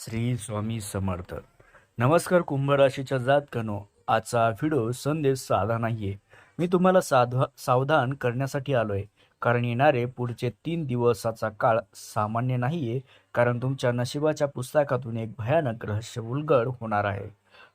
श्री स्वामी समर्थ. नमस्कार कुंभ राशीच्या जातकानो. आजचा व्हिडिओ संदेश साधा नाहीये. मी तुम्हाला साधवा सावधान करण्यासाठी आलोय. कारण येणारे पुढचे तीन दिवसाचा काळ सामान्य नाहीये. कारण तुमच्या नशिबाच्या पुस्तकातून एक भयानक रहस्य उलगड होणार आहे.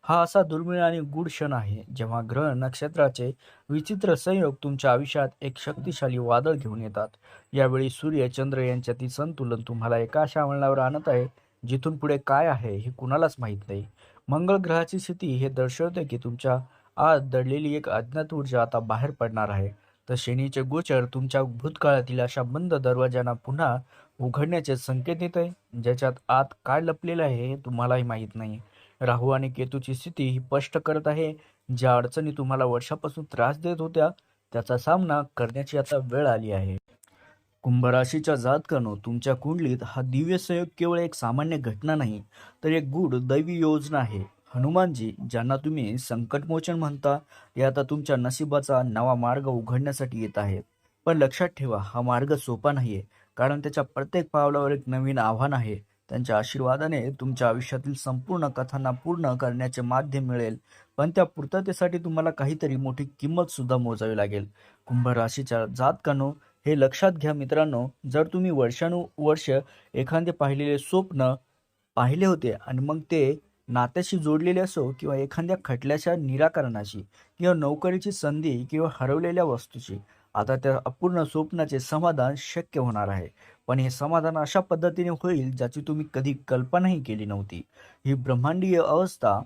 हा असा दुर्मिळ आणि गूढ क्षण आहे जेव्हा ग्रह नक्षत्राचे विचित्र संयोग तुमच्या आयुष्यात एक शक्तिशाली वादळ घेऊन येतात. यावेळी सूर्य चंद्र यांच्यातील संतुलन तुम्हाला एका अशा वळणावर आणत आहे. जिथून पुढे काय आहे हे कुणालाच माहीत नाही. मंगळ ग्रहाची स्थिती हे दर्शवते की तुमच्या आत दडलेली एक अज्ञात ऊर्जा आता बाहेर पडणार आहे. तर शनीचे गोचर तुमच्या भूतकाळातील अशा बंद दरवाज्यांना पुन्हा उघडण्याचे संकेत देत आहे. ज्याच्यात आत काय लपलेलं आहे हे तुम्हालाही माहीत नाही. राहू आणि केतूची स्थिती ही स्पष्ट करत आहे. ज्या अडचणी तुम्हाला वर्षापासून त्रास देत होत्या त्याचा सामना करण्याची आता वेळ आली आहे. कुंभ राशीच्या जातकानो तुमच्या कुंडलीत हा दिव्य संयोग केवळ एक सामान्य घटना नाही तर एक गूढ दैवी योजना आहे. हनुमानजी ज्यांना तुम्ही संकटमोचन म्हणता ते आता तुमच्या नशिबाचा नवा मार्ग उघडण्यासाठी येत आहेत. पण लक्षात ठेवा हा मार्ग सोपा नाहीये कारण त्याच्या प्रत्येक पावलावर एक नवीन आव्हान आहे. त्यांच्या आशीर्वादाने तुमच्या आयुष्यातील संपूर्ण कथांना पूर्ण करण्याचे माध्यम मिळेल पण त्या पूर्ततेसाठी तुम्हाला काहीतरी मोठी किंमत सुद्धा मोजावी लागेल. कुंभ राशीच्या जातकानो हे लक्षात घ्या मित्रांनो जर तुम्ही वर्षानुवर्ष एखादे पाहिलेले स्वप्न पाहिले होते आणि मग ते नात्याशी जोडलेले असो किंवा एखाद्या खटल्याच्या निराकरणाशी किंवा नोकरीची संधी किंवा हरवलेल्या वस्तूची आता त्या अपूर्ण स्वप्नाचे समाधान शक्य होणार आहे. पण हे समाधान अशा पद्धतीने होईल ज्याची तुम्ही कधी कल्पनाही केली नव्हती. ही ब्रह्मांडीय अवस्था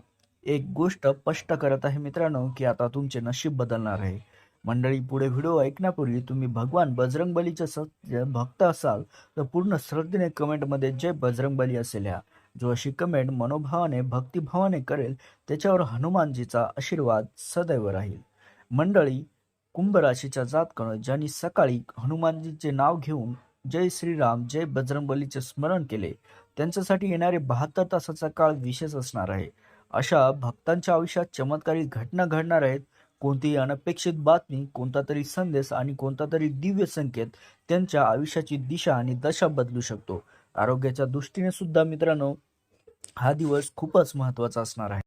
एक गोष्ट स्पष्ट करत आहे मित्रांनो की आता तुमचे नशीब बदलणार आहे. मंडळी पुढे व्हिडिओ ऐकण्यापूर्वी तुम्ही भगवान बजरंगबलीचे सत्य भक्त असाल तर पूर्ण श्रद्धेने कमेंटमध्ये जय बजरंगबली असेल ह्या जो अशी कमेंट मनोभावाने भक्तिभावाने करेल त्याच्यावर हनुमानजीचा आशीर्वाद सदैव राहील. मंडळी कुंभ राशीच्या जातकण ज्यांनी सकाळी हनुमानजीचे नाव घेऊन जय श्रीराम जय बजरंगबलीचे स्मरण केले त्यांच्यासाठी येणारे बहात्तर तासाचा काळ विशेष असणार आहे. अशा भक्तांच्या आयुष्यात चमत्कारी घटना घडणार आहेत. कोणतीही अनपेक्षित बातमी कोणता तरी संदेश आणि कोणता तरी दिव्य संकेत त्यांच्या आयुष्याची दिशा आणि दशा बदलू शकतो. आरोग्याच्या दृष्टीने सुद्धा मित्रांनो हा दिवस खूपच महत्त्वाचा असणार आहे.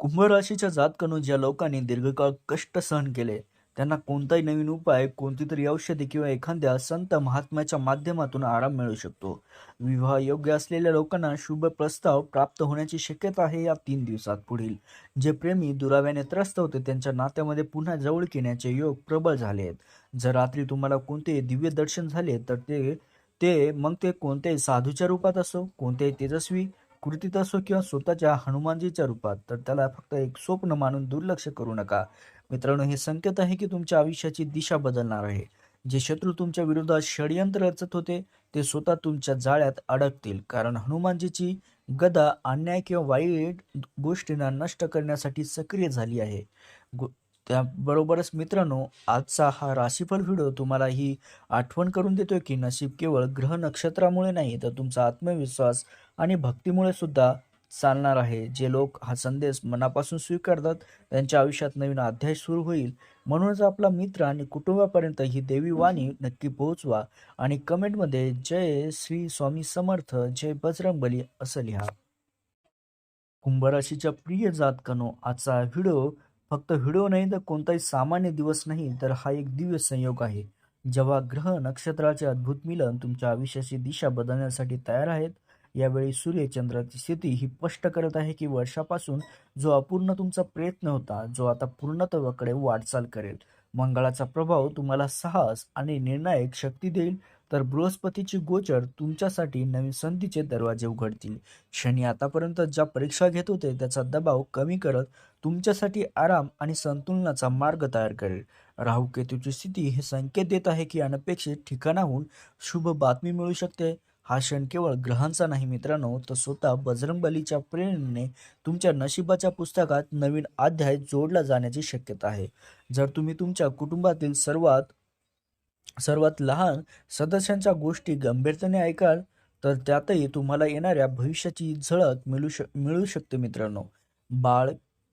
कुंभ राशीच्या जातकनो ज्या लोकांनी दीर्घकाळ कष्ट सहन केले त्यांना कोणताही नवीन उपाय कोणती तरी औषधी किंवा एखाद्या संत महात्म्याच्या माध्यमातून आराम मिळू शकतो. विवाह योग्य असलेल्या लोकांना शुभ प्रस्ताव प्राप्त होण्याची शक्यता आहे या तीन दिवसात पुढील. जे प्रेमी दुराव्याने त्रस्त होते त्यांच्या नात्यामध्ये पुन्हा जवळ येण्याचे योग प्रबळ झाले आहेत. जर रात्री तुम्हाला कोणते दिव्य दर्शन झाले तर ते ते मग ते कोणत्याही साधूच्या रूपात असो कोणत्याही तेजस्वी कृतीत असो किंवा स्वतःच्या हनुमानजीच्या रूपात तर त्याला फक्त एक स्वप्न मानून दुर्लक्ष करू नका. मित्रांनो हे संकेत आहे की तुमच्या आयुष्याची दिशा बदलणार आहे. जे शत्रू तुमच्या विरोधात षडयंत्र रचत होते ते स्वतः तुमच्या जाळ्यात अडकतील. कारण हनुमानजीची गदा अन्याय किंवा वाईट गोष्टींना नष्ट करण्यासाठी सक्रिय झाली आहे. त्याबरोबरच मित्रांनो आजचा हा राशीफल व्हिडिओ तुम्हाला ही आठवण करून देतोय की नशीब केवळ ग्रह नक्षत्रामुळे नाही तर तुमचा आत्मविश्वास आणि भक्तीमुळे सुद्धा चालणार आहे. जे लोक हा संदेश मनापासून स्वीकारतात त्यांच्या आयुष्यात नवीन अध्याय सुरू होईल. म्हणूनच आपला मित्र आणि कुटुंबापर्यंत ही देवी वाणी नक्की पोहोचवा आणि कमेंटमध्ये जय श्री स्वामी समर्थ जय बजरंग बली असं लिहा. कुंभराशीच्या प्रिय जातकानो आजचा व्हिडिओ फक्त व्हिडिओ नाही तर कोणताही सामान्य दिवस नाही तर हा एक दिव्य संयोग आहे. जेव्हा ग्रह नक्षत्राचे अद्भुत मिलन तुमच्या आयुष्याची दिशा बदलण्यासाठी तयार आहेत यावेळी सूर्य चंद्राची स्थिती ही स्पष्ट करत आहे की वर्षापासून जो अपूर्ण तुमचा प्रयत्न होता जो आता पूर्णत्वाकडे वाटचाल करेल. मंगळाचा प्रभाव तुम्हाला साहस आणि निर्णायक शक्ती देईल तर बृहस्पतीची गोचर तुमच्यासाठी नवीन संधीचे दरवाजे उघडतील. शनी आतापर्यंत ज्या परीक्षा घेत होते त्याचा दबाव कमी करत तुमच्यासाठी आराम आणि संतुलनाचा मार्ग तयार करेल. राहू केतूची स्थिती हे संकेत देत आहे की अनपेक्षित ठिकाणाहून शुभ बातमी मिळू शकते. हा क्षण केवळ ग्रहांचा नाही मित्रांनो तर स्वतः बजरंगबलीच्या प्रेरणेने तुमच्या नशिबाच्या पुस्तकात नवीन अध्याय जोडला जाण्याची शक्यता आहे. जर तुम्ही तुमच्या कुटुंबातील सर्वात सर्वात लहान सदस्यांच्या गोष्टी गंभीरतेने ऐकाल तर त्यातही तुम्हाला येणाऱ्या भविष्याची झळक मिळू शक मिळू शकते मित्रांनो. बाळ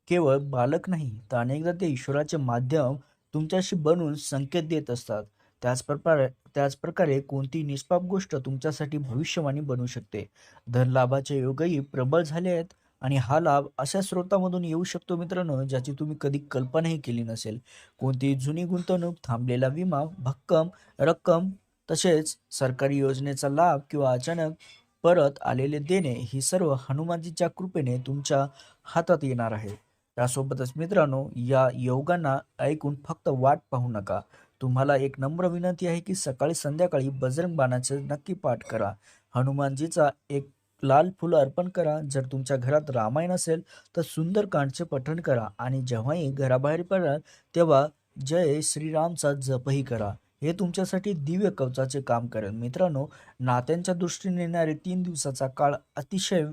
केवळ बालक नाही तर अनेकदा ते ईश्वराचे माध्यम तुमच्याशी बनून संकेत देत असतात. त्याच प्रकारे त्याचप्रकारे कोणती निष्पाप गोष्ट तुमच्यासाठी भविष्यवाणी बनू शकते? धनलाभाचे योगही प्रबळ झाले आहेत आणि हा लाभ अशा स्रोतामधून येऊ शकतो मित्रांनो ज्याची तुम्ही कधी कल्पनाही केली नसेल. कोणती जुनी गुंतवणूक थांबलेला विमा भक्कम रक्कम तसेच सरकारी योजनेचा लाभ किंवा अचानक परत आलेले देणे ही सर्व हनुमानजीच्या कृपेने तुमच्या हातात येणार आहे. त्यासोबतच मित्रांनो या योगांना ऐकून फक्त वाट पाहू नका. तुम्हाला एक नम्र विनंती आहे की सकाळी संध्याकाळी बजरंग बाणाचे नक्की पाठ करा. हनुमानजीचा एक लाल फुलं अर्पण करा. जर तुमच्या घरात रामायण असेल तर सुंदरकांडचे पठण करा आणि जेव्हाही घराबाहेर पडाल तेव्हा जय श्रीरामचा जपही करा. हे तुमच्यासाठी दिव्य कवचाचे काम करेल. मित्रांनो नात्यांच्या दृष्टीने येणारे तीन दिवसाचा काळ अतिशय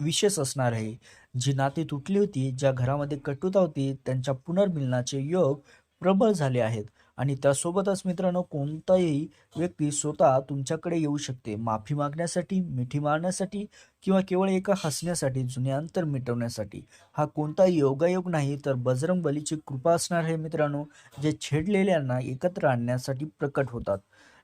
विशेष असणार आहे. जी नाती तुटली होती ज्या घरामध्ये कटुता होती त्यांच्या पुनर्मिलनाचे योग प्रबळ झाले आहेत. आणि त्यासोबतच मित्रांनो कोणताही व्यक्ती स्वतः तुमच्याकडे येऊ शकते. माफी मागण्यासाठी मिठी मारण्यासाठी किंवा केवळ एका हसण्यासाठी जुने अंतर मिटवण्यासाठी. हा कोणताही योगायोग नाही तर बजरंग बलीची कृपा असणार आहे मित्रांनो जे छेडलेल्यांना एकत्र आणण्यासाठी प्रकट होतात.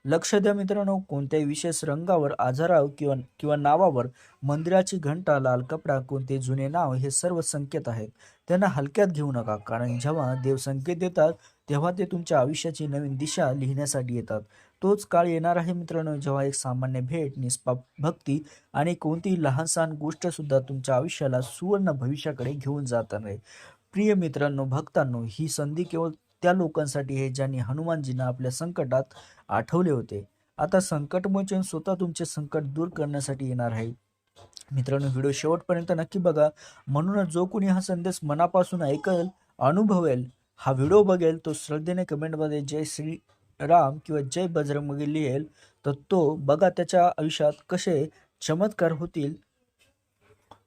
लक्ष द्या मित्रांनो कोणत्याही विशेष रंगावर आजाराव किंवा किंवा नावावर मंदिराची घंटा लाल कपडा कोणते जुने नाव हे सर्व संकेत आहेत. त्यांना हलक्यात घेऊ नका कारण जेव्हा देव संकेत देतात तेव्हा ते तुमच्या आयुष्याची नवीन दिशा लिहिण्यासाठी येतात. तोच काळ येणार आहे मित्रांनो जेव्हा एक सामान्य भेट निष्पाप भक्ती आणि कोणतीही लहान सहान गोष्ट सुद्धा तुमच्या आयुष्याला सुवर्ण भविष्याकडे घेऊन जात नाही प्रिय मित्रांनो भक्तांनो ही संधी केवळ त्या लोकांसाठी आहे ज्यांनी हनुमानजींना आपल्या संकटात आठवले होते. आता संकटमोचन स्वतः तुमचे संकट दूर करण्यासाठी येणार आहे. मित्रांनो व्हिडिओ शेवटपर्यंत नक्की बघा. म्हणूनच जो कोणी हा संदेश मनापासून ऐकल अनुभवेल हा व्हिडिओ बघेल तो श्रद्धेने कमेंटमध्ये जय श्री राम किंवा जय बजरंग लिहेल तर तो बघा त्याच्या आयुष्यात कसे चमत्कार होतील.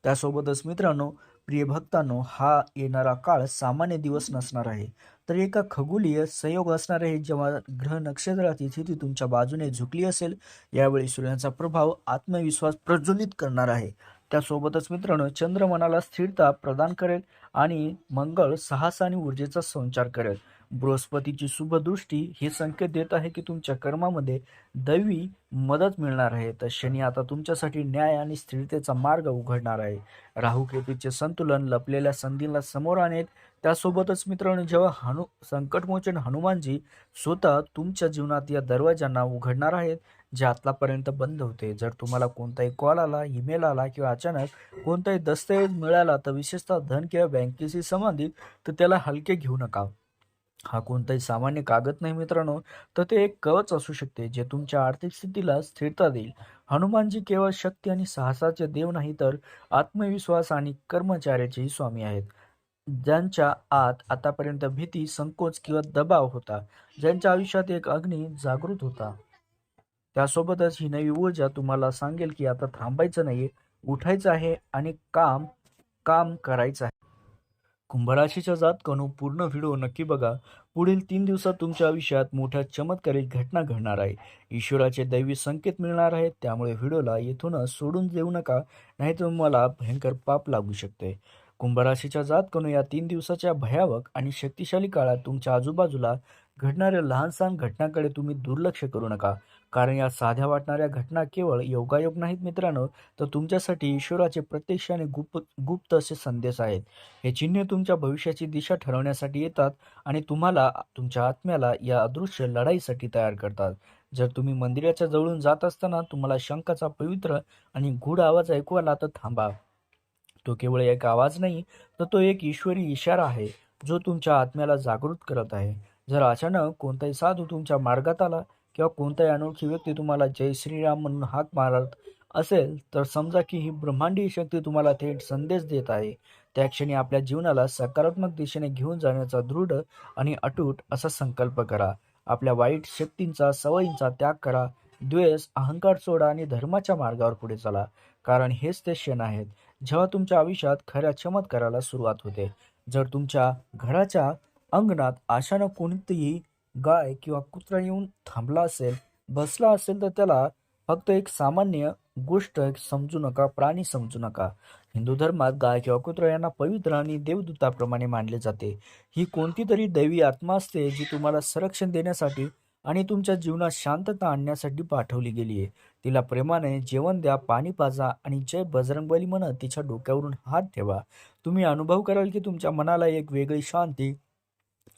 त्यासोबतच मित्रांनो प्रिय भक्तांनो हा येणारा काळ सामान्य दिवस नसणार आहे. तर एका खगोलीय संयोग असणार आहे जेव्हा ग्रह नक्षत्राची स्थिती तुमच्या बाजूने झुकली असेल यावेळी सूर्याचा प्रभाव आत्मविश्वास प्रज्वलित करणार आहे. त्यासोबतच मित्रांनो चंद्र मनाला स्थिरता प्रदान करेल आणि मंगळ साहस आणि ऊर्जेचा संचार करेल. बृहस्पतीची शुभदृष्टी हे संकेत देत आहे की तुमच्या कर्मामध्ये दैवी मदत मिळणार आहे. तर शनी आता तुमच्यासाठी न्याय आणि स्थिरतेचा मार्ग उघडणार आहे. राहू केतूचे संतुलन लपलेल्या संधीला समोर आणेल. त्यासोबतच मित्रांनो जेव्हा हनु संकटमोचन हनुमानजी स्वतः तुमच्या जीवनात या दरवाजांना उघडणार आहेत जे आतापर्यंत बंद होते. जर तुम्हाला कोणताही कॉल आला ईमेल आला किंवा अचानक कोणताही दस्तऐवज मिळाला तर विशेषतः धन किंवा बँकेशी संबंधित तर त्याला हलके घेऊ नका. हा कोणताही सामान्य कागद नाही मित्रांनो तर ते एक कवच असू शकते जे तुमच्या आर्थिक स्थितीला स्थिरता देईल. हनुमानजी केवळ शक्ती आणि साहसाचे देव नाही तर आत्मविश्वास आणि कर्मचाऱ्याचेही स्वामी आहेत. ज्यांच्या आत आतापर्यंत भीती संकोच किंवा दबाव होता ज्यांच्या आयुष्यात एक अग्नी जागृत होता. त्यासोबतच ही नवी ऊर्जा तुम्हाला सांगेल की आता थांबायचं नाही उठायचं आहे आणि काम काम करायचं आहे. कुंभराशीच्या जात कणू पूर्ण व्हिडिओ नक्की बघा. पुढील तीन दिवसात तुमच्या आयुष्यात मोठ्या चमत्कारी घटना घडणार आहे. ईश्वराचे दैवी संकेत मिळणार आहेत त्यामुळे व्हिडिओला येथूनच सोडून देऊ नका नाही तुम्हाला भयंकर पाप लागू शकते. कुंभराशीच्या जात कणू या तीन दिवसाच्या भयावक आणि शक्तिशाली काळात तुमच्या आजूबाजूला घडणाऱ्या लहानसहान घटनांकडे तुम्ही दुर्लक्ष करू नका. कारण या साध्या वाटणाऱ्या घटना केवळ योगायोग नाहीत मित्रांनो तर तुमच्यासाठी ईश्वराचे प्रत्यक्ष आणि गुप्त गुप्त असे संदेश आहेत. हे चिन्ह तुमच्या भविष्याची दिशा ठरवण्यासाठी येतात आणि तुम्हाला तुमच्या आत्म्याला या अदृश्य लढाईसाठी तयार करतात. जर तुम्ही मंदिराच्या जवळून जात असताना तुम्हाला शंखाचा पवित्र आणि गूढ आवाज ऐकू आला तर थांबा. तो केवळ एक आवाज नाही तर तो एक ईश्वरी इशारा आहे जो तुमच्या आत्म्याला जागृत करत आहे. जर अचानक कोणताही साधू तुमच्या मार्गात आला किंवा कोणताही अनोळखी व्यक्ती तुम्हाला जय श्रीराम म्हणून हाक मारत असेल तर समजा की ही ब्रह्मांडीय शक्ती तुम्हाला थेट संदेश देत आहे. त्या क्षणी आपल्या जीवनाला सकारात्मक दिशेने घेऊन जाण्याचा दृढ आणि अटूट असा संकल्प करा. आपल्या वाईट शक्तींचा सवयींचा त्याग करा. द्वेष अहंकार सोडा आणि धर्माच्या मार्गावर पुढे चला. कारण हेच ते क्षण आहेत जेव्हा तुमच्या आयुष्यात खऱ्या चमत्काराला सुरुवात होते. जर तुमच्या घराच्या अंगणात अशानं कोणतीही गाय किंवा कुत्रा येऊन थांबला असेल बसला असेल तर त्याला फक्त एक सामान्य गोष्ट समजू नका प्राणी समजू नका. हिंदू धर्मात गाय किंवा कुत्रा यांना पवित्र आणि देवदूताप्रमाणे मानले जाते. ही कोणती तरी दैवी आत्मा असते जी तुम्हाला संरक्षण देण्यासाठी आणि तुमच्या जीवनात शांतता आणण्यासाठी पाठवली गेली आहे. तिला प्रेमाने जेवण द्या पाणी पाजा आणि जय बजरंगबली म्हणत तिच्या डोक्यावरून हात ठेवा. तुम्ही अनुभव कराल की तुमच्या मनाला एक वेगळी शांती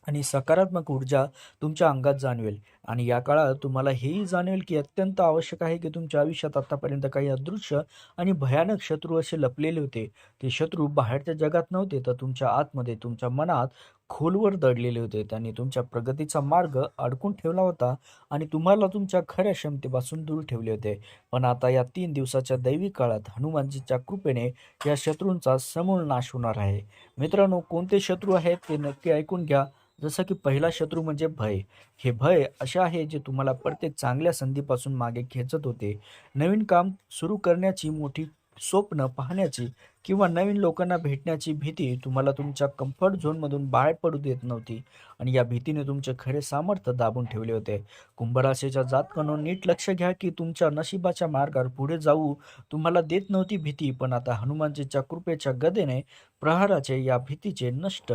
आणि सकारात्मक ऊर्जा तुमच्या अंगात जाणवेल. आणि या काळात तुम्हाला हेही जाणवेल की अत्यंत आवश्यक आहे की तुमच्या आयुष्यात आत्तापर्यंत काही अदृश्य आणि भयानक शत्रू असे लपलेले होते. ते शत्रू बाहेरच्या जगात नव्हते तर तुमच्या आतमध्ये तुमच्या मनात खोलवर दडलेले होते. त्यांनी तुमच्या प्रगतीचा मार्ग अडकून ठेवला होता आणि तुम्हाला तुमच्या खऱ्या क्षमतेपासून दूर ठेवले होते. पण आता या तीन दिवसाच्या दैवी काळात हनुमानजीच्या कृपेने या शत्रूंचा समूळ नाश होणार आहे. मित्रांनो कोणते शत्रू आहेत ते नक्की ऐकून घ्या. जसं की पहिला शत्रू म्हणजे भय. हे भय असे आहे जे तुम्हाला प्रत्येक चांगल्या संधीपासून मागे खेचत होते. नवीन काम सुरू करण्याची मोठी स्वप्न पाहण्याची किंवा नवीन लोकांना भेटण्याची भीती तुम्हाला तुमच्या कम्फर्ट झोनमधून बाहेर पडू देत नव्हती आणि या भीतीने तुमचे खरे सामर्थ्य दाबून ठेवले होते. कुंभराशीच्या जातकानं नीट लक्ष घ्या की तुमच्या नशिबाच्या मार्गावर पुढे जाऊ तुम्हाला देत नव्हती भीती पण आता हनुमानजीच्या कृपेच्या गदेने प्रहाराचे या भीतीचे नष्ट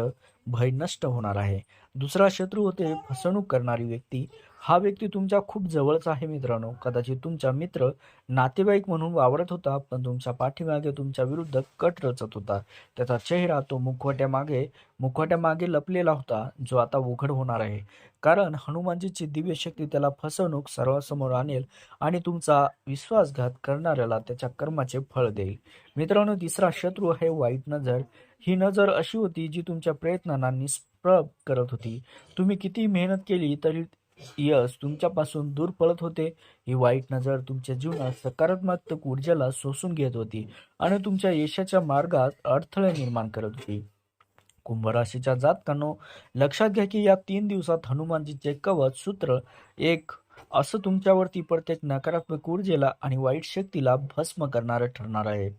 भय नष्ट होणार आहे. दुसरा शत्रू होते फसवणूक करणारी व्यक्ती. हा व्यक्ती तुमच्या खूप जवळचा आहे मित्रांनो. कदाचित तुमचा मित्र नातेवाईक म्हणून वावरत होता पण तुमच्या पाठीमागे तुमच्या विरुद्ध कट रचत होता. त्याचा चेहरा तो मुखवट्यामागे मुखवट्यामागे लपलेला होता जो आता उघड होणार आहे. कारण हनुमानजीची दिव्य शक्ती त्याला फसवणूक सर्वांसमोर आणेल आणि तुमचा विश्वासघात करणाऱ्याला त्याच्या कर्माचे फळ देईल. मित्रांनो तिसरा शत्रू आहे वाईट नजर. ही नजर अशी होती जी तुमच्या प्रयत्नांना निष्प्रभ करत होती. तुम्ही किती मेहनत केली तरी यश तुमच्यापासून दूर पळत होते. ही वाईट नजर तुमच्या जीवनात सकारात्मक ऊर्जेला शोषून घेत होती आणि तुमच्या यशाच्या मार्गात अडथळे निर्माण करत होती. कुंभ राशीच्या जातकांनो लक्षात घ्या की या तीन दिवसात हनुमानजीचे कवच सूत्र एक असं तुमच्यावरती प्रत्येक नकारात्मक ऊर्जेला आणि वाईट शक्तीला भस्म करणारं ठरणार आहे.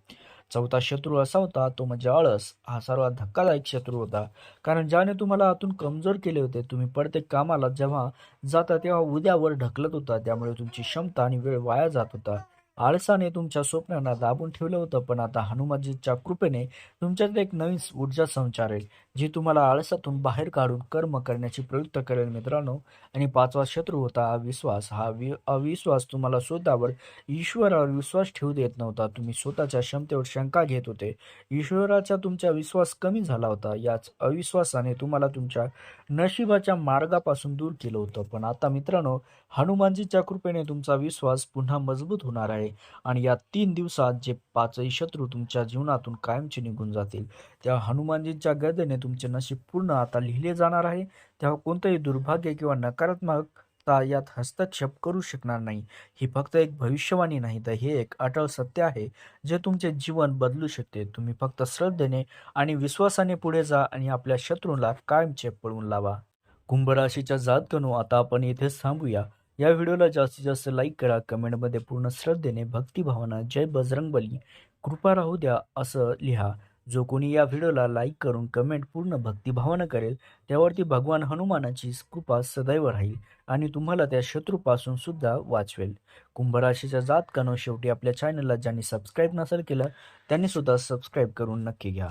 चौथा शत्रू असा होता तो म्हणजे आळस. हा सर्वात धक्कादायक शत्रू होता. कारण ज्याने तुम्हाला आतून कमजोर केले होते तुम्ही प्रत्येक कामाला जेव्हा जाता तेव्हा उद्यावर ढकलत होता त्यामुळे तुमची क्षमता आणि वेळ वाया जात होता. आळसाने तुमच्या स्वप्नांना दाबून ठेवलं होतं पण आता हनुमानजीच्या कृपेने तुमच्यात एक नवीन ऊर्जा संचारेल जी तुम्हाला आळसातून बाहेर काढून कर्म करण्याची प्रवृत्त करेल मित्रांनो. आणि पाचवा शत्रू होता अविश्वास. हा वि अविश्वास तुम्हाला स्वतःवर ईश्वरावर विश्वास ठेवू देत नव्हता. तुम्ही स्वतःच्या क्षमतेवर शंका घेत होते. ईश्वराचा तुमचा विश्वास कमी झाला होता. याच अविश्वासाने तुम्हाला तुमच्या नशिबाच्या मार्गापासून दूर केलं होतं. पण आता मित्रांनो हनुमानजीच्या कृपेने तुमचा विश्वास पुन्हा मजबूत होणार आहे. आणि या तीन दिवसात जे पाचही शत्रू तुमच्या जीवनातून कायमचे निघून जातील त्या हनुमानजीच्या गदेने तुमचे नशीब पूर्ण आता लिहिले जाणार आहे. तेव्हा कोणतंही दुर्भाग्य किंवा नकारात्मकता यात हस्तक्षेप करू शकणार नाही. ही फक्त एक भविष्यवाणी नाही तर हे एक अटळ सत्य आहे जे तुमचे जीवन बदलू शकते. तुम्ही फक्त श्रद्धेने आणि विश्वासाने पुढे जा आणि आपल्या शत्रूला कायमचे पळवून लावा. कुंभ राशीच्या जातकनो आता आपण इथेच थांबूया. या व्हिडिओला जास्तीत जास्त लाईक करा कमेंटमध्ये पूर्ण श्रद्धेने भक्तिभावना जय बजरंगबली कृपा राहू द्या असं लिहा. जो कोणी या व्हिडिओला लाईक करून कमेंट पूर्ण भक्तिभावानं करेल त्यावरती भगवान हनुमानाची कृपा सदैव राहील आणि तुम्हाला त्या शत्रूपासून सुद्धा वाचवेल. कुंभराशीच्या जातकानो शेवटी आपल्या चॅनलला ज्यांनी सबस्क्राईब नसेल केलं त्यांनी सुद्धा सबस्क्राईब करून नक्की घ्या.